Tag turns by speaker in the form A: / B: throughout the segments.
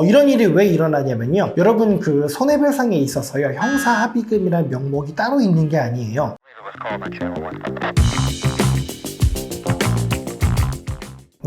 A: 어, 이런 일이 왜 일어나냐면요. 여러분 그 손해배상에 있어서요. 형사합의금이라는 명목이 따로 있는 게 아니에요.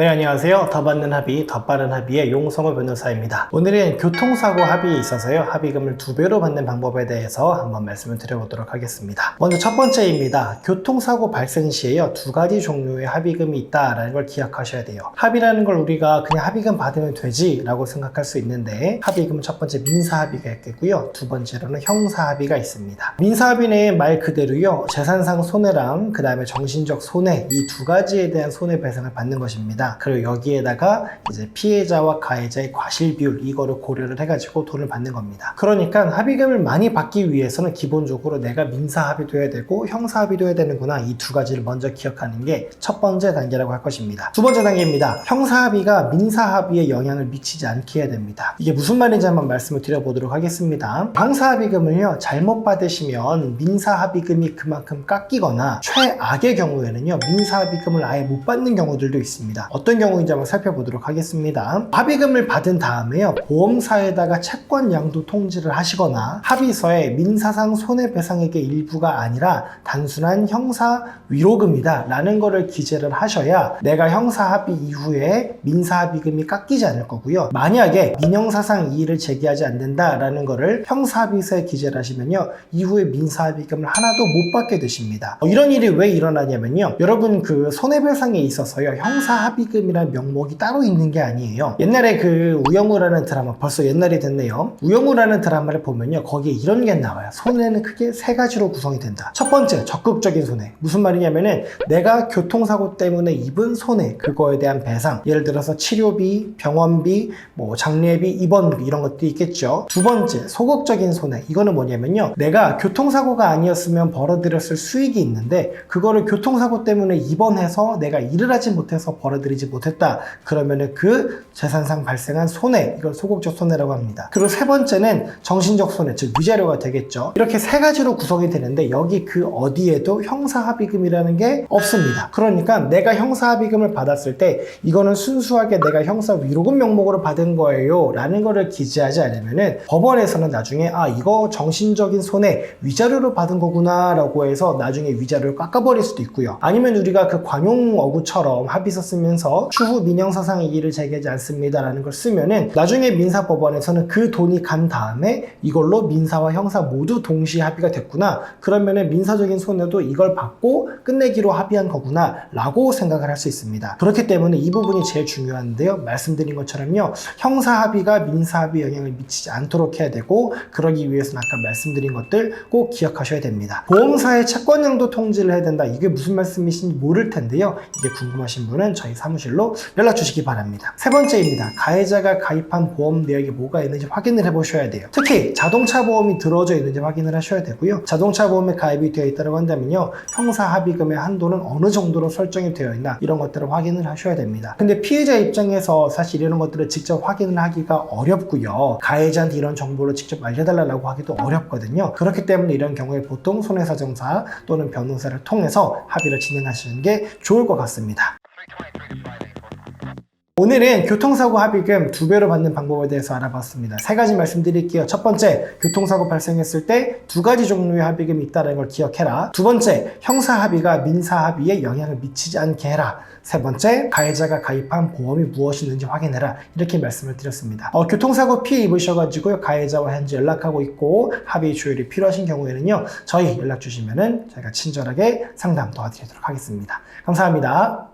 A: 네, 안녕하세요. 더 받는 합의, 더 빠른 합의의 용성호 변호사입니다. 오늘은 교통사고 합의에 있어서요. 합의금을 두 배로 받는 방법에 대해서 한번 말씀을 드려보도록 하겠습니다. 먼저 첫 번째입니다. 교통사고 발생 시에요. 두 가지 종류의 합의금이 있다라는 걸 기억하셔야 돼요. 합의라는 걸 우리가 그냥 합의금 받으면 되지라고 생각할 수 있는데 합의금은 첫 번째 민사 합의가 있겠고요. 두 번째로는 형사 합의가 있습니다. 민사 합의는 말 그대로요. 재산상 손해랑 그 다음에 정신적 손해 이 두 가지에 대한 손해배상을 받는 것입니다. 그리고 여기에다가 이제 피해자와 가해자의 과실 비율 이거를 고려를 해가지고 돈을 받는 겁니다. 그러니까 합의금을 많이 받기 위해서는 기본적으로 내가 민사 합의도 해야 되고 형사 합의도 해야 되는구나 이 두 가지를 먼저 기억하는 게 첫 번째 단계라고 할 것입니다. 두 번째 단계입니다. 형사 합의가 민사 합의에 영향을 미치지 않게 해야 됩니다. 이게 무슨 말인지 한번 말씀을 드려보도록 하겠습니다. 형사 합의금을요 잘못 받으시면 민사 합의금이 그만큼 깎이거나 최악의 경우에는요 민사 합의금을 아예 못 받는 경우들도 있습니다. 어떤 경우인지 한번 살펴보도록 하겠습니다. 합의금을 받은 다음에요 보험사에다가 채권 양도 통지를 하시거나 합의서에 민사상 손해배상액의 일부가 아니라 단순한 형사 위로금이다 라는 거를 기재를 하셔야 내가 형사 합의 이후에 민사 합의금이 깎이지 않을 거고요. 만약에 민형사상 이의를 제기하지 않는다 라는 거를 형사 합의서에 기재를 하시면요 이후에 민사 합의금을 하나도 못 받게 되십니다. 어, 이런 일이 왜 일어나냐면요 여러분 그 손해배상에 있어서요 형사 합의 금이라는 명목이 따로 있는 게 아니에요. 옛날에 그 우영우라는 드라마 벌써 옛날이 됐네요. 우영우라는 드라마를 보면요 거기에 이런 게 나와요. 손해는 크게 세 가지로 구성이 된다. 첫 번째 적극적인 손해 무슨 말이냐면은 내가 교통사고 때문에 입은 손해 그거에 대한 배상 예를 들어서 치료비, 병원비, 뭐 장례비, 입원비 이런 것도 있겠죠. 두 번째 소극적인 손해 이거는 뭐냐면요 내가 교통사고가 아니었으면 벌어들였을 수익이 있는데 그거를 교통사고 때문에 입원해서 내가 일을 하지 못해서 벌어들 이지 못했다 그러면은 그 재산상 발생한 손해 이걸 소극적 손해라고 합니다. 그리고 세 번째는 정신적 손해 즉 위자료가 되겠죠. 이렇게 세 가지로 구성이 되는데 여기 그 어디에도 형사합의금이라는 게 없습니다. 그러니까 내가 형사합의금을 받았을 때 이거는 순수하게 내가 형사 위로금 명목으로 받은 거예요 라는 거를 기재하지 않으면은 법원에서는 나중에 아 이거 정신적인 손해 위자료로 받은 거구나 라고 해서 나중에 위자료를 깎아버릴 수도 있고요. 아니면 우리가 그 관용 어구처럼 합의서 쓰면 서 추후 민형사상 이의를 제기하지 않습니다 라는 걸 쓰면은 나중에 민사법원에서는 그 돈이 간 다음에 이걸로 민사와 형사 모두 동시에 합의가 됐구나. 그러면은 민사적인 손해도 이걸 받고 끝내기로 합의한 거구나 라고 생각을 할 수 있습니다. 그렇기 때문에 이 부분이 제일 중요한데요. 말씀드린 것처럼요. 형사 합의가 민사 합의에 영향을 미치지 않도록 해야 되고 그러기 위해서는 아까 말씀드린 것들 꼭 기억하셔야 됩니다. 보험사의 채권량도 통지를 해야 된다. 이게 무슨 말씀이신지 모를 텐데요. 이게 궁금하신 분은 저희 사무실로 연락 주시기 바랍니다. 세 번째입니다. 가해자가 가입한 보험 내역이 뭐가 있는지 확인을 해 보셔야 돼요. 특히 자동차 보험이 들어져 있는지 확인을 하셔야 되고요. 자동차 보험에 가입이 되어 있다고 한다면요. 형사 합의금의 한도는 어느 정도로 설정이 되어 있나 이런 것들을 확인을 하셔야 됩니다. 근데 피해자 입장에서 사실 이런 것들을 직접 확인을 하기가 어렵고요. 가해자한테 이런 정보를 직접 알려달라고 하기도 어렵거든요. 그렇기 때문에 이런 경우에 보통 손해사정사 또는 변호사를 통해서 합의를 진행하시는 게 좋을 것 같습니다 오늘은 교통사고 합의금 두 배로 받는 방법에 대해서 알아봤습니다. 세 가지 말씀드릴게요. 첫 번째, 교통사고 발생했을 때 두 가지 종류의 합의금이 있다는 걸 기억해라. 두 번째, 형사 합의가 민사 합의에 영향을 미치지 않게 해라. 세 번째, 가해자가 가입한 보험이 무엇이 있는지 확인해라. 이렇게 말씀을 드렸습니다. 어, 교통사고 피해 입으셔가지고요. 가해자와 현재 연락하고 있고 합의 조율이 필요하신 경우에는요. 저희 연락 주시면은 저희가 친절하게 상담 도와드리도록 하겠습니다. 감사합니다.